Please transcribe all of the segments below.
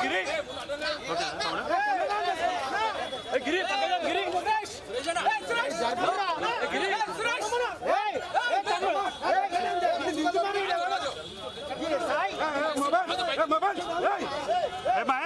గిరి గిరి గిరి గిరి మొబైల్ మొబైల్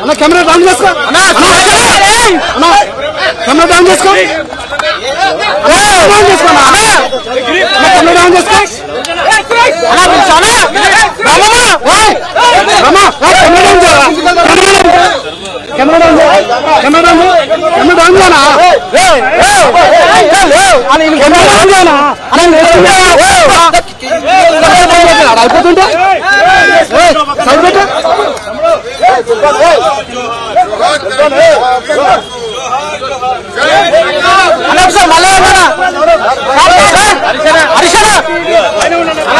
అన్న కెమెరా డౌన్ చేసుకో అన్న కెమెరా డౌన్ చేసుకో డౌన్ చేసుకో అన్న కెమెరా డౌన్ చేసుకో camera down camera down camera down చేయనా కెమెరా డౌన్ చేయనా అయిపోతుంటే Deus! Glória a Deus!